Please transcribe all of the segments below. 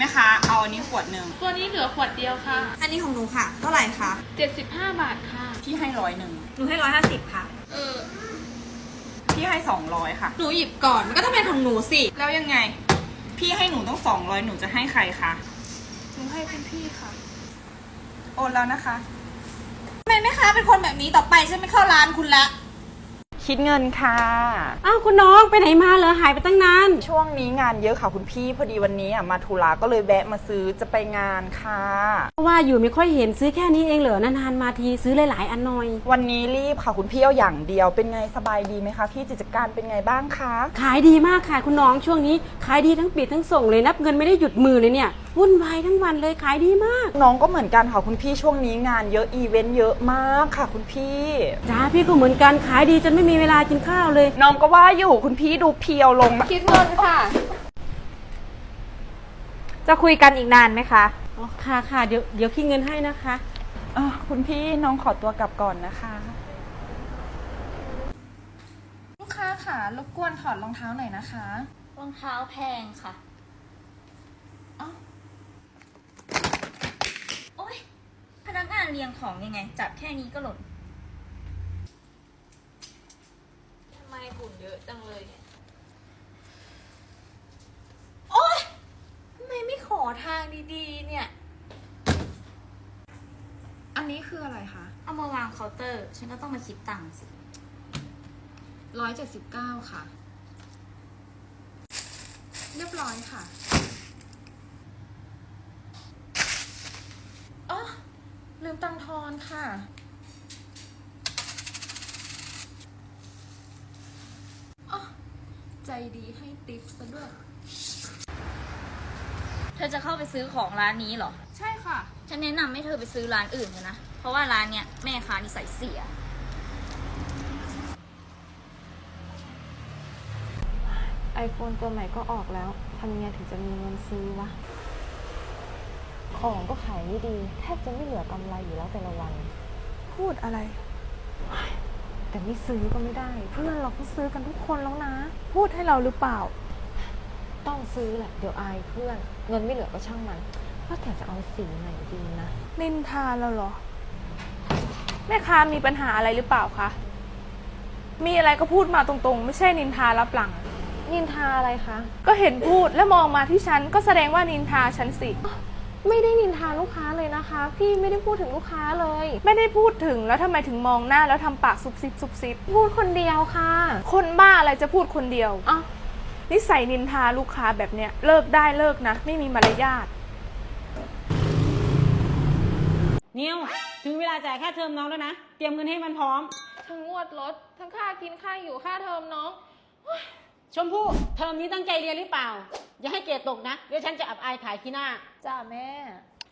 แม่ค้าเอาอันนี้ขวดหนึ่งตัวนี้เหลือขวดเดียวค่ะ อันนี้ของหนูค่ะ เท่าไหร่คะ 75 บาทค่ะ พี่ให้ร้อยหนึ่งหนูให้ร้อยห้าสิบค่ะ เออ พี่ให้สองร้อยค่ะ หนูหยิบก่อน มันก็ต้องเป็นของหนูสิ แล้วยังไง พี่ให้หนูต้องสองร้อยหนูจะให้ใครคะหนูให้คุณพี่ค่ะ โอนแล้วนะคะ ทำไมแม่ค้าเป็นคนแบบนี้ต่อไปฉันไม่เข้าร้านคุณละ คิดเงินค่ะ อ้าวคุณน้องไปไหนมาเหรอหายไปตั้งนานช่วงนี้งานเยอะค่ะคุณพี่พอดีวันนี้อะมาธุระก็เลยแวะมาซื้อจะไปงานค่ะ เพราะว่าอยู่ไม่ค่อยเห็นซื้อแค่นี้เองเหรอนานๆมาทีซื้อหลายๆอันหน่อย วันนี้รีบค่ะคุณพี่เอาอย่างเดียวเป็นไงสบายดีไหมคะพี่กิจการเป็นไงบ้างคะขายดีมากค่ะคุณน้องช่วงนี้ขายดีทั้งปิดทั้งส่งเลยนับเงินไม่ได้หยุดมือเลยเนี่ยวุ่นวายทั้งวันเลยขายดีมาก น้องก็เหมือนกันค่ะคุณพี่ช่วงนี้งานเยอะอีเวนต์เยอะมากค่ะ คุณพี่จ้าพี่ก็เหมือนกันขายดีจนไม่มีเวลากินข้าวเลย น้องก็ว่าอยู่คุณพี่ดูเพียวลงคิดเงินค่ะ จะคุยกันอีกนานไหมคะอ๋อค่ะค่ะเดี๋ยวเดี๋ยวคิดเงินให้นะคะ เอ่อคุณพี่น้องขอตัวกลับก่อนนะคะ ลูกค้าค่ะรบกวนถอดรองเท้าหน่อยนะคะรองเท้าแพงค่ะ เอ้าโอ๊ย พนักงานเรียงของยังไง จับแค่นี้ก็หล่น ทำไมฝุ่น เยอะจังเลยเนี่ยโอ๊ยทำไมไม่ขอทางดีๆ เนี่ย อันนี้คืออะไรคะเอามาวางเคาน์เตอร์ ฉันก็ต้องมาคิดตังค์สิ179ค่ะ เรียบร้อยค่ะ อ๋อ ลืมตังค์ทอนค่ะ อ๋อ ใจดีให้ติปซะด้วย เธอจะเข้าไปซื้อของร้านนี้เหรอ ใช่ค่ะ ฉันแนะนำให้เธอไปซื้อร้านอื่นเถอะนะ เพราะว่าร้านเนี้ยแม่ค้านิสัยเสียไอโฟนตัวใหม่ก็ออกแล้วทำยังไงถึงจะมีเงินซื้อวะ ของก็ขายไม่ดี แทบจะไม่เหลือกำไรอยู่แล้วแต่ละวัน พูดอะไร แต่ไม่ซื้อก็ไม่ได้ เพื่อน เราก็ซื้อกันทุกคนแล้วนะ พูดให้เราหรือเปล่า ต้องซื้อแหละ เดี๋ยวอายเพื่อน เงินไม่เหลือก็ช่างมันว่าแต่จะเอาสีไหนดีนะ นินทาเราเหรอ แม่ค้ามีปัญหาอะไรหรือเปล่าคะ มีอะไรก็พูดมาตรงๆ ไม่ใช่นินทารับหลัง นินทาอะไรคะ ก็เห็นพูดแล้วมองมาที่ฉันก็แสดงว่านินทาฉันสิ ไม่ได้นินทาลูกค้าเลยนะคะ พี่ไม่ได้พูดถึงลูกค้าเลย ไม่ได้พูดถึงแล้วทำไมถึงมองหน้าแล้วทำปากซุบซิบซุบซิบพูดคนเดียวค่ะคนบ้าอะไรจะพูดคนเดียวอ้าวนิสัยนินทาลูกค้าแบบเนี้ยเลิกได้เลิกนะ ไม่มีมารยาท นิวถึงเวลาจ่ายค่าเทอมน้องแล้วนะ เตรียมเงินให้มันพร้อม ทั้งงวดรถทั้งค่ากินค่าอยู่ค่าเทอมน้อง ชมพู่เทอมนี้ตั้งใจเรียนหรือเปล่า อย่าให้เกรดตกนะ เดี๋ยวฉันจะอับอายขายขี้หน้า จ้าแม่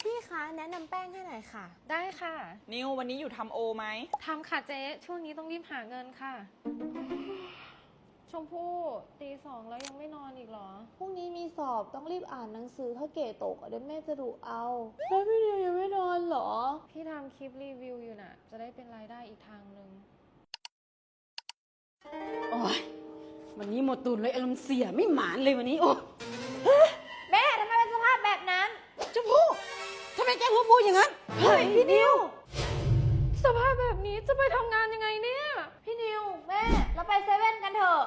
พี่คะแนะนำแป้งให้หน่อยค่ะ ได้ค่ะนิววันนี้อยู่ทำโอไหม ทำค่ะเจ๊ช่วงนี้ต้องรีบหาเงินค่ะ ชมพู่ตีสองแล้วยังไม่นอนอีกเหรอ พรุ่งนี้มีสอบต้องรีบอ่านหนังสือถ้าเกรดตกอะเดี๋ยวแม่จะดุเอา แล้วพี่เดียวยังไม่นอนเหรอ พี่ทำคลิปรีวิวอยู่น่ะ จะได้เป็นรายได้อีกทางหนึ่ง วันนี้หมดตูนเลยอารมณ์เสียไม่หมานเลยวันนี้โอ้แม่ทำไมเป็นสภาพแบบนั้น ชมพู่ทำไมแกหัวฟูอย่างนั้นเฮ้ยพี่นิว สภาพแบบนี้จะไปทำงานยังไงเนี่ย พี่นิว แม่ เราไปเซเว่นกันเถอะ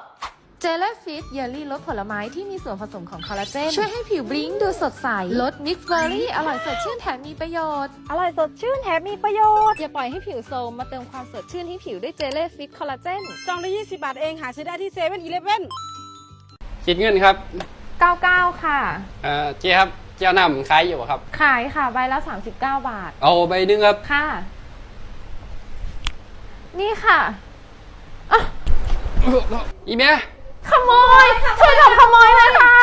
เจล l ฟิตเยลลี่รสผลไม้ที่มีส่วนผสมของคอลลาเจน ช่วยให้ผิวบลิ้งดูสดใสรสมิกซ์เบอร์รี่อร่อยสดชื่นแถมมีประโยชน์ อร่อยสดชื่นแถมมีประโยชน์ อย่าปล่อยให้ผิวโทรมมาเติมความสดชื่นให้ผิวด้วยเจล l ฟิตคอลลาเจนซองละยี่สิบบาทเองหาซื้อได้ที่เซเว่นอีเลฟเว่นคิดเงินครับ 99 ค่ะ เอ่อเจ๊ครับเจ้าน้ำขายอยู่บ่ครับ ขายค่ะใบละ 39 บาท เอาใบหนึงครับ ค่ะ นี่ค่ะ อีเมีย ขโมยช่วยจับขโมยเลยค่ะ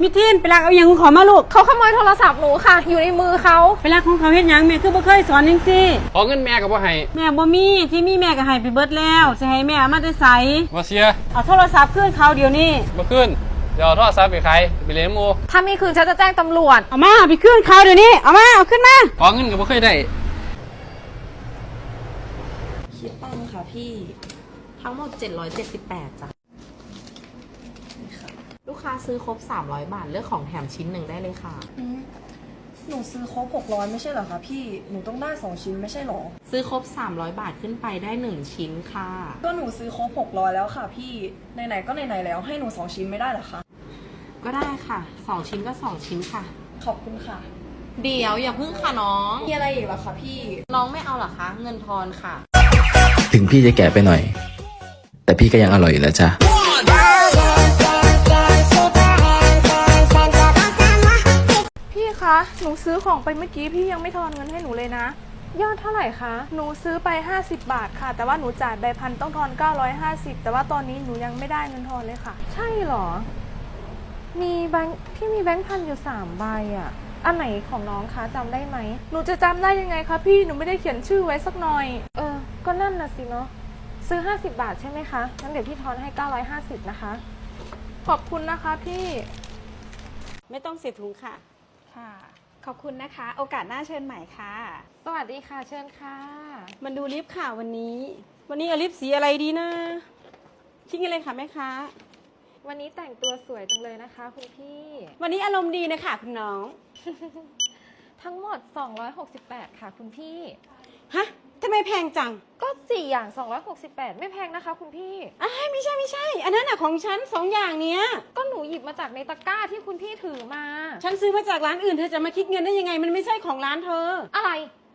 มิทินไปลักเอาอย่างของขอมาลูกเขาขโมยโทรศัพท์หนูค่ะ อยู่ในมือเขาไปลักของเขาเฮ็ดหยังแม่คือบ่เคยสอนจังซี่ ขอเงินแม่กับว่าให้แม่บ่มีที่มีแม่ก็ให้ไปเบิดแล้วสิให้แม่เอามาได้ใสบ่เสียเอาโทรศัพท์คืนเขาเดี๋ยวนี้ บ่ขึ้นเดี๋ยวเอาโทรศัพท์ไปขายไปเลี้ยงหมูถ้ามีคืนฉันจะแจ้งตำรวจ เอามาเอาไปคืนเขาเดี๋ยวนี้ เอามาเอาขึ้นมา ขอเงินกับบ่เคยได้คิดตังค่ะพี่ ทั้งหมด 778จ้ะนี่ ค่ะลูกค้าซื้อครบ 300 บาท เลือกของแถมชิ้นหนึ่งได้เลยค่ะหนูซื้อครบ600ไม่ใช่เหรอคะพี่ หนูต้องได้2ชิ้นไม่ใช่เหรอ ซื้อครบ 300 บาทขึ้นไปได้ 1 ชิ้นค่ะ ก็หนูซื้อครบ600แล้วค่ะ พี่ ไหนๆก็ไหนๆแล้วให้หนู2ชิ้นไม่ได้เหรอคะ ก็ได้ค่ะ 2 ชิ้นก็ 2 ชิ้นค่ะ ขอบคุณค่ะ เดี๋ยวอย่าพึ่งค่ะน้อง มีอะไรอีกเหรอคะพี่ น้องไม่เอาเหรอคะ เงินทอนค่ะ ถึงพี่จะแก่ไปหน่อย แต่พี่ก็ยังอร่อยอยู่แล้วจ้ะ คะ หนูซื้อของไปเมื่อกี้พี่ยังไม่ทอนเงินให้หนูเลยนะ ยอดเท่าไหร่คะ หนูซื้อไป 50 บาทค่ะ แต่ว่าหนูจ่ายใบพันต้องทอน 950 แต่ว่าตอนนี้หนูยังไม่ได้เงินทอนเลยค่ะ ใช่เหรอ มีแบงค์พี่มีแบงค์พันอยู่สามใบอะ อันไหนของน้องคะจำได้ไหม หนูจะจำได้ยังไงคะพี่ หนูไม่ได้เขียนชื่อไว้สักหน่อย เออ ก็นั่นน่ะสิเนาะ ซื้อ 50 บาทใช่ไหมคะงั้นเดี๋ยวพี่ทอนให้ 950 นะคะ ขอบคุณนะคะพี่ ไม่ต้องเสียถุงค่ะ ค่ะ ขอบคุณนะคะ โอกาสหน้าเชิญใหม่ค่ะ สวัสดีค่ะเชิญค่ะ มันดูลิปค่ะวันนี้ วันนี้เอาลิปสีอะไรดีนะคิดกันเลยค่ะแม่ค้าวันนี้แต่งตัวสวยจังเลยนะคะ คุณพี่ วันนี้อารมณ์ดีนะคะคุณน้อง ทั้งหมด 268 ค่ะ คุณพี่ ฮะ ทำไมแพงจังก็4อย่าง 268 ไม่แพงนะคะ คุณพี่ อ้ายไม่ใช่ไม่ใช่ อันนั้นอะของฉันสองอย่างเนี้ย ก็หนูหยิบมาจากในตะกร้าที่คุณพี่ถือมา ฉันซื้อมาจากร้านอื่นเธอจะมาคิดเงินได้ยังไง มันไม่ใช่ของร้านเธอ อะไร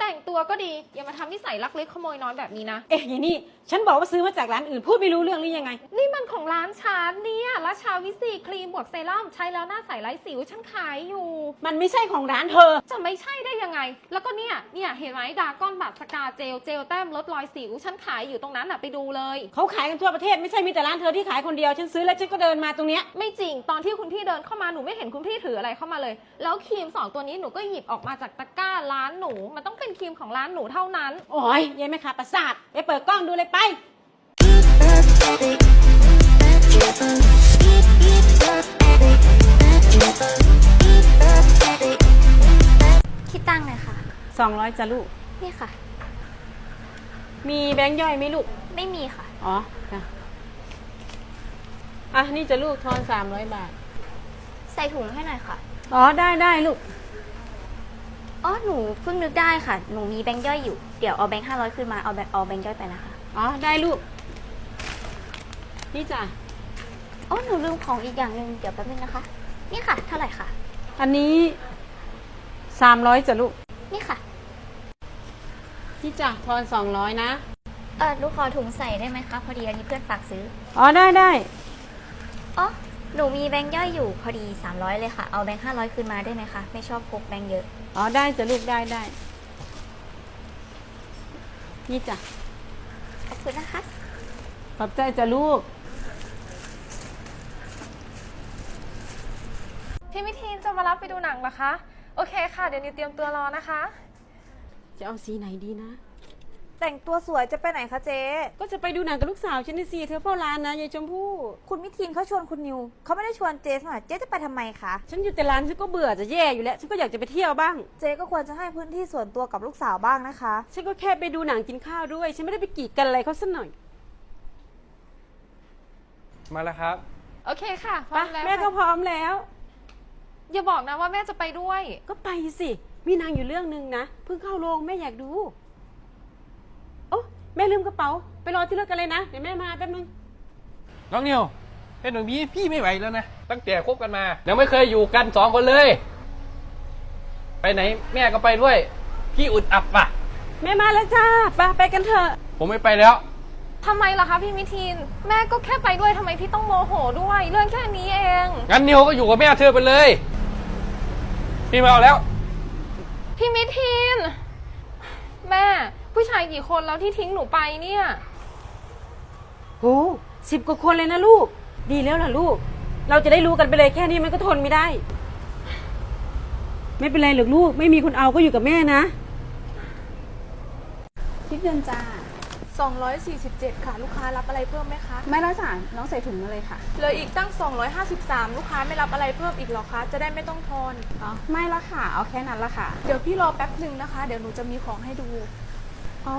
แต่งตัวก็ดี อย่ามาทำนิสัยลักเล็กขโมยน้อยแบบนี้นะ เอ๊ะอย่างนี้ฉันบอกว่าซื้อมาจากร้านอื่น พูดไม่รู้เรื่องหรือยังไง นี่มันของร้านฉันเนี่ยราชาวิสีครีมบวกเซรั่มใช้แล้วหน้าใสไร้สิวฉันขายอยู่ มันไม่ใช่ของร้านเธอ จะไม่ใช่ได้ยังไง แล้วก็เนี่ย เนี่ยเห็นไหมดาก้อนบัตรสกาเจลเจลแต้มลดรอยสิวฉันขายอยู่ตรงนั้นน่ะไปดูเลย เขาขายกันทั่วประเทศไม่ใช่มีแต่ร้านเธอที่ขายคนเดียว ฉันซื้อแล้วฉันก็เดินมาตรงเนี้ย ไม่จริงตอนที่คุณพี่เดินเข้ามาหนูไม่เห็นคุณพี่ถืออะไรเข้ามาเลย แล้วครีมสองตัวนี้หนูก็หยิบออกมาจากตะกร้าร้านหนู มันต้องเป็นครีมของร้านหนูเท่านั้น โอ้ยยายแม่ค้าประสาทไปเปิดกล้องดูเลยไป คิดตั้งเลยค่ะ 200จ้ะลูก นี่ค่ะ มีแบงค์ย่อยไหมลูก ไม่มีค่ะ อ๋อจ้ะอะ นี่จะลูกทอน300 บาท ใส่ถุงให้หน่อยค่ะ อ๋อ ได้ได้ลูก อ๋อหนูเพิ่งนึกได้ค่ะ หนูมีแบงค์ย่อยอยู่ เดี๋ยวเอาแบงค์ห้าร้อยขึ้นมา เอาแบงค์เอาแบงค์ย่อยไปนะคะ อ๋อ ได้ลูก นี่จ้ะ อ๋อ หนูลืมของอีกอย่างหนึ่งเดี๋ยวแป๊บนึงนะคะ นี่ค่ะ เท่าไหร่ค่ะ อันนี้300จ้ะลูก นี่ค่ะ นี่จ้ะทอน200นะ เออลูกขอถุงใส่ได้ไหมคะ พอดีอันนี้เพื่อนฝากซื้อ อ๋อ ได้ได้ อ๋อ หนูมีแบงค์ย่อยอยู่พอดี 300 เลยค่ะ เอาแบงค์500 คืนมาได้ไหมคะ ไม่ชอบพกแบงค์เยอะ อ๋อได้จ้ะลูกได้ได้ นี่จ้ะ ขอบคุณนะคะ ขอบใจจ้ะลูก พี่มิทีนจะมารับไปดูหนังเหรอคะ โอเคค่ะ เดี๋ยวนิวเตรียมตัวรอนะคะ จะเอาสีไหนดีนะ แต่งตัวสวยจะไปไหนคะเจ๊ก็จะไปดูหนังกับลูกสาวฉันนี่สิเธอเฝ้าร้านนะยายชมพู่คุณมิทีนเขาชวนคุณนิวเขาไม่ได้ชวนเจ๊สักหน่อยเจ๊จะไปทำไมคะฉันอยู่แต่ร้านฉันก็เบื่อจะแย่อยู่แล้วฉันก็อยากจะไปเที่ยวบ้าง เจ๊ก็ควรจะให้พื้นที่ส่วนตัวกับลูกสาวบ้างนะคะ ฉันก็แค่ไปดูหนังกินข้าวด้วย ฉันไม่ได้ไปกีดกันอะไรเขาสักหน่อยมาแล้วครับ โอเคค่ะพไปร้อมแล้วแม่ก็ค่ะพร้อมแล้ว อย่าบอกนะว่าแม่จะไปด้วย ก็ไปสิมีหนางอยู่เรื่องหนึ่งนะเพิ่งเข้าโรงแม่อยากดูโอ้ แม่ลืมกระเป๋า ไปรอที่รถกันเลยนะ เดี๋ยวแม่มาแป๊บนึง น้องนิวเป็นหนุ่มนี้พี่ไม่ไหวแล้วนะ ตั้งแต่คบกันมา ยังไม่เคยอยู่กันสองคนเลย ไปไหน แม่ก็ไปด้วย พี่อุดอับอะ แม่มาแล้วจ้าไปไปกันเถอะ ผมไม่ไปแล้ว ทำไมล่ะคะพี่มิทีน แม่ก็แค่ไปด้วยทำไมพี่ต้องโมโหด้วย เรื่องแค่นี้เอง งั้นนิวก็อยู่กับแม่เธอไปเลย พี่ไม่เอาแล้ว พี่มิทีน แม่ ผู้ชายกี่คนแล้วที่ทิ้งหนูไปเนี่ย โหสิบกว่าคนเลยนะลูก ดีแล้วล่ะลูก เราจะได้รู้กันไปเลยแค่นี้มันก็ทนไม่ได้ ไม่เป็นไรหรอกลูก ไม่มีคนเอาก็อยู่กับแม่นะคิดเงินจ้า247 ค่ะ ลูกค้ารับอะไรเพิ่มไหมคะ ไม่แล้วจ้าน้องใส่ถุงมาเลยค่ะ เหลืออีกตั้ง 253 ลูกค้าไม่รับอะไรเพิ่มอีกเหรอคะ จะได้ไม่ต้องทอนอ๋อไม่ละค่ะ เอาแค่นั้นละค่ะ เดี๋ยวพี่รอแป๊บหนึ่งนะคะ เดี๋ยวหนูจะมีของให้ดู เอา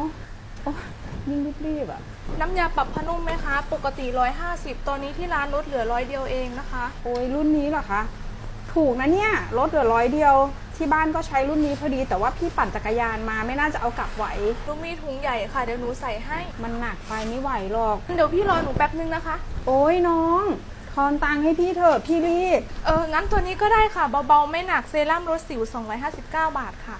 ยิ่งรีบๆอะ น้ำยาปรับผ้านุ่มไหมคะ ปกติ 150 ตอนนี้ที่ร้านลดเหลือร้อยเดียวเองนะคะ โอ้ยรุ่นนี้เหรอคะ ถูกนะเนี่ยลดเหลือร้อยเดียว ที่บ้านก็ใช้รุ่นนี้พอดี แต่ว่าพี่ปั่นจักรยานมาไม่น่าจะเอากลับไหว หนูมีถุงใหญ่ค่ะ เดี๋ยวหนูใส่ให้ มันหนักไปไม่ไหวหรอก เดี๋ยวพี่รอหนูแป๊บนึงนะคะ โอ้ยน้องทอนตังค์ให้พี่เถอะพี่รีบ เอองั้นตัวนี้ก็ได้ค่ะ เบาๆ ไม่หนักเซรั่มลดสิว 259 บาทค่ะ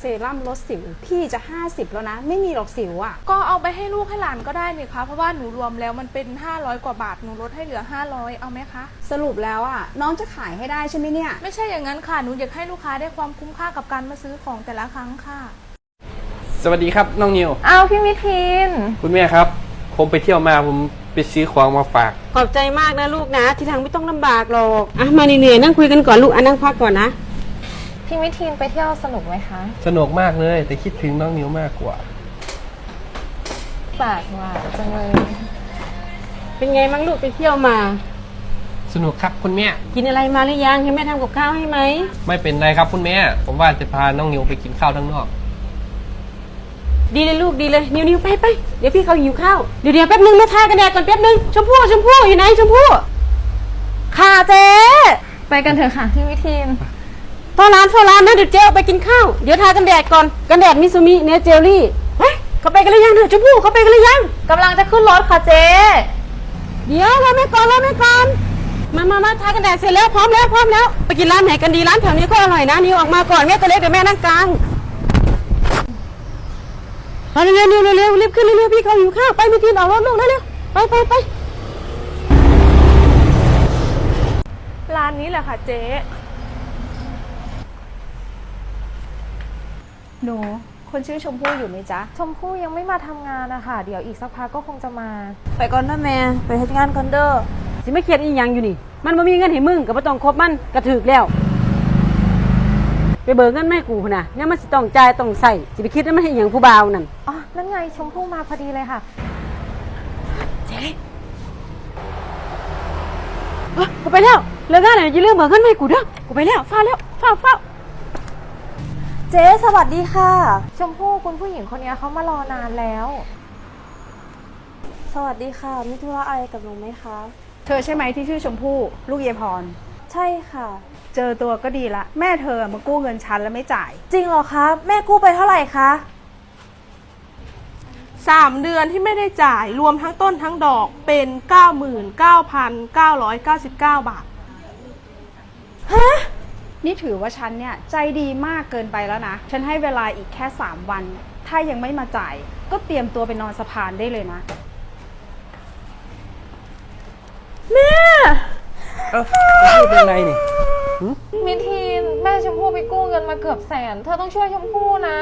เซรั่มลดสิว พี่จะ 50 แล้วนะ ไม่มีหรอกสิวอะ ก็เอาไปให้ลูกให้หลานก็ได้นี่คะเพราะว่าหนูรวมแล้วมันเป็น 500 กว่าบาท หนูลดให้เหลือ 500 เอาไหมคะ สรุปแล้วอะ น้องจะขายให้ได้ใช่ไหมเนี่ย ไม่ใช่อย่างนั้นค่ะ หนูอยากให้ลูกค้าได้ความคุ้มค่ากับการมาซื้อของแต่ละครั้งค่ะ สวัสดีครับน้องนิวอ้าวพี่มิทิน คุณแม่ครับ ผมไปเที่ยวมาผมไปซื้อของมาฝาก ขอบใจมากนะลูกนะ ที่ทางไม่ต้องลำบากหรอก อะมาเหนื่อยๆนั่งคุยกันก่อนลูกอะนั่งพักก่อนนะ พี่มิทินไปเที่ยวสนุกไหมคะสนุกมากเลย แต่คิดถึงน้องนิวมากกว่า ปากหวานจังเลย เป็นไงมั้งลูกไปเที่ยวมา สนุกครับคุณแม่ กินอะไรมาหรือยังให้แม่ทำกับข้าวให้ไหมไม่เป็นไรครับคุณแม่ ผมว่าจะพาน้องนิวไปกินข้าวทั้างนอก ดีเลยลูกดีเลยนิวนิวไปไปเดี๋ยวพี่เขาหิวข้าวเดี๋ยวเดี๋ยวแป๊บนึงแม่ทากันแดดก่อนแป๊บนึงชมพู่ชมพู่อยู่ไหนชมพู่ค่ะเจ๊ไปกันเถอะค่ะ พี่มิทิน เฝ้าร้านเฝ้าร้านนะเดี๋ยวเจ๊เอาไปกินข้าว เดี๋ยวทากันแดดก่อน กันแดดมิซูมิเนเจลลี่เฮ้ยเขาไปกันหรือยังเถอะชมพู่เขาไปกันหรือยัง กำลังจะขึ้นรถค่ะเจ๊เดี๋ยวรอแม่ก่อนรอแม่ก่อน มามามาทากันแดดเสร็จแล้วพร้อมแล้วพร้อมแล้ว ไปกินร้านไหนกันดีร้านแถวนี้ก็อร่อยนะนิวออกมาก่อนแม่ตัวเล็กเดี๋ยวแม่นั่งกลางเอาเร็วเร็วเร็วเร็วรีบขึ้นเร็วๆพี่เขาหิวข้าวไปมิทีนออกรถลูกเร็วๆไปไปไปร้านนี้แหละค่ะเจ๊ หนูคนชื่อชมพู่อยู่ไหมจ๊ะ ชมพู่ยังไม่มาทำงานนะคะเดี๋ยวอีกสักพักก็คงจะมา ไปก่อนนะแม่ไปทำงานก่อนเด้อสิไม่เครียดอีหยังอยู่นี่ มันบ่มีเงินให้มึงก็บ่ต้องคบมันกระถึกแล้ว ไปเบิกเงินแม่กูพุ่นน่ะเนี่ยมันสิต้องจ่ายต้องใส่สิไปคิดว่ามันให้อีหยังผู้บ่าวนั่นอ๋อ นั่นไงชมพู่มาพอดีเลยค่ะเอ้ยกูไปแล้วเลิกงานแล้วอย่าลืมเบิกเงินแม่กูเด้อกูไปแล้วฟ้าวแล้วฟ้าวฟ้าว เจ๊สวัสดีค่ะ ชมพู่คุณผู้หญิงคนนี้เขามารอนานแล้ว สวัสดีค่ะมีธุระอะไรกับหนูไหมคะ เธอใช่ไหมที่ชื่อชมพู่ลูกเยายพร ใช่ค่ะ เจอตัวก็ดีละ แม่เธอมากู้เงินฉันแล้วไม่จ่าย จริงเหรอคะแม่กู้ไปเท่าไหร่คะ3เดือนที่ไม่ได้จ่ายรวมทั้งต้นทั้งดอกเป็น 99,999 บาท นี่ถือว่าฉันเนี่ยใจดีมากเกินไปแล้วนะ ฉันให้เวลาอีกแค่ 3 วัน ถ้ายังไม่มาจ่าย ก็เตรียมตัวไปนอนสะพานได้เลยนะเอ้าไม่เป็นไรนี่มิทีนแม่ชมพู่ไปกู้เงินมาเกือบแสน เธอต้องช่วยชมพู่นะ